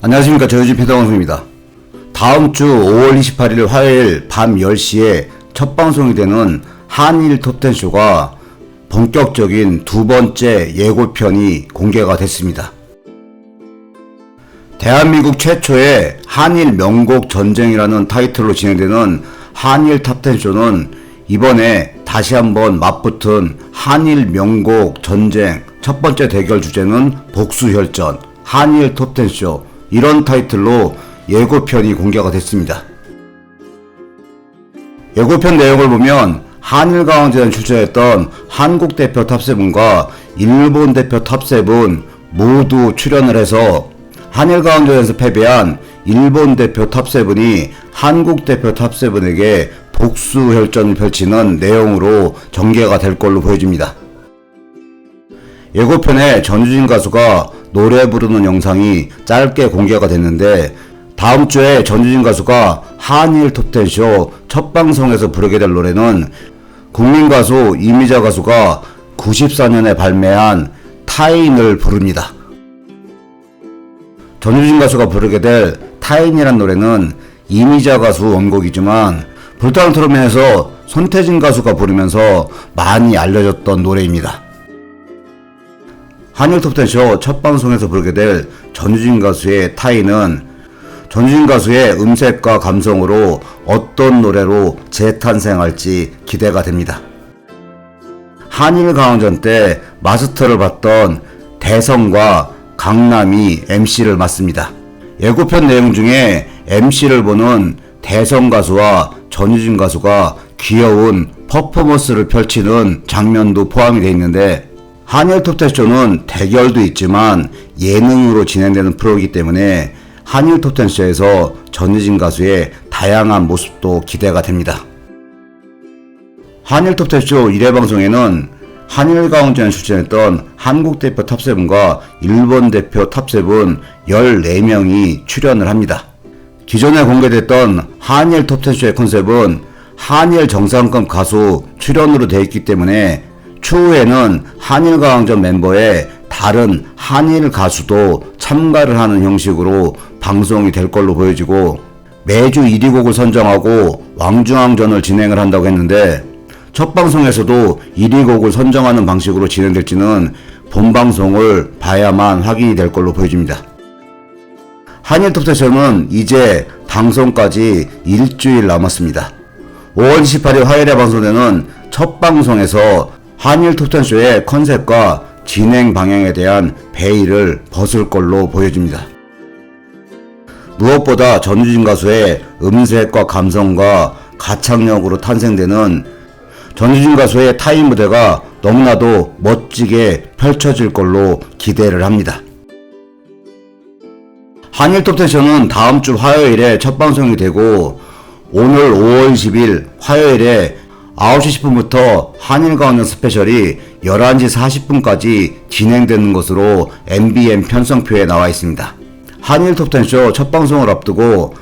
안녕하십니까. 저유진 패더방송입니다. 다음 주 5월 28일 화요일 밤 10시에 첫 방송이 되는 한일 톱텐쇼가 본격적인 두 번째 예고편이 공개가 됐습니다. 대한민국 최초의 한일 명곡 전쟁이라는 타이틀로 진행되는 한일 탑텐쇼는 이번에 다시 한번 맞붙은 한일 명곡 전쟁 첫 번째 대결 주제는 복수혈전 한일 톱텐쇼 이런 타이틀로 예고편이 공개가 됐습니다. 예고편 내용을 보면 한일 강원전에 출전했던 한국 대표 탑세븐과 일본 대표 탑세븐 모두 출연을 해서 한일 강원전에서 패배한 일본 대표 탑세븐이 한국 대표 탑세븐에게 복수 혈전을 펼치는 내용으로 전개가 될 걸로 보여집니다. 예고편에 전유진 가수가 노래 부르는 영상이 짧게 공개가 됐는데 다음 주에 전유진 가수가 한일 톱텐쇼 첫 방송에서 부르게 될 노래는 국민 가수 이미자 가수가 94년에 발매한 타인을 부릅니다. 전유진 가수가 부르게 될 타인이란 노래는 이미자 가수 원곡이지만 불타는 트롯맨에서 손태진 가수가 부르면서 많이 알려졌던 노래입니다. 한일 톱텐쇼 첫 방송에서 부르게 될 전유진 가수의 타인은 전유진 가수의 음색과 감성으로 어떤 노래로 재탄생할지 기대가 됩니다. 한일 강원전 때 마스터를 받던 대성과 강남이 MC를 맡습니다. 예고편 내용 중에 MC를 보는 대성 가수와 전유진 가수가 귀여운 퍼포먼스를 펼치는 장면도 포함이 되어 있는데 한일 톱텐쇼는 대결도 있지만 예능으로 진행되는 프로이기 때문에 한일 톱텐쇼에서 전유진 가수의 다양한 모습도 기대가 됩니다. 한일 톱텐쇼 1회 방송에는 한일 가운전에 출전했던 한국 대표 탑세븐과 일본 대표 탑세븐 14명이 출연을 합니다. 기존에 공개됐던 한일 톱텐쇼의 컨셉은 한일 정상급 가수 출연으로 되어 있기 때문에 추후에는 한일 가왕전 멤버의 다른 한일 가수도 참가를 하는 형식으로 방송이 될 걸로 보여지고 매주 1위 곡을 선정하고 왕중왕전을 진행을 한다고 했는데 첫 방송에서도 1위 곡을 선정하는 방식으로 진행될지는 본 방송을 봐야만 확인이 될 걸로 보여집니다. 한일 톱텐쇼는 이제 방송까지 일주일 남았습니다. 5월 28일 화요일에 방송되는 첫 방송에서 한일 톱텐쇼의 컨셉과 진행 방향에 대한 베일을 벗을 걸로 보여집니다. 무엇보다 전유진 가수의 음색과 감성과 가창력으로 탄생되는 전유진 가수의 타임 무대가 너무나도 멋지게 펼쳐질 걸로 기대를 합니다. 한일 톱텐쇼는 다음 주 화요일에 첫 방송이 되고 오늘 5월 10일 화요일에 9시 10분부터 한일가원전 스페셜이 11시 40분까지 진행되는 것으로 MBN 편성표에 나와 있습니다. 한일 톱텐쇼 첫 방송을 앞두고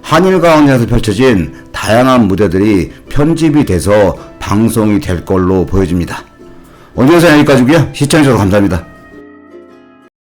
한일가원전에서 펼쳐진 다양한 무대들이 편집이 돼서 방송이 될 걸로 보여집니다. 오늘 영상 여기까지고요. 시청해주셔서 감사합니다.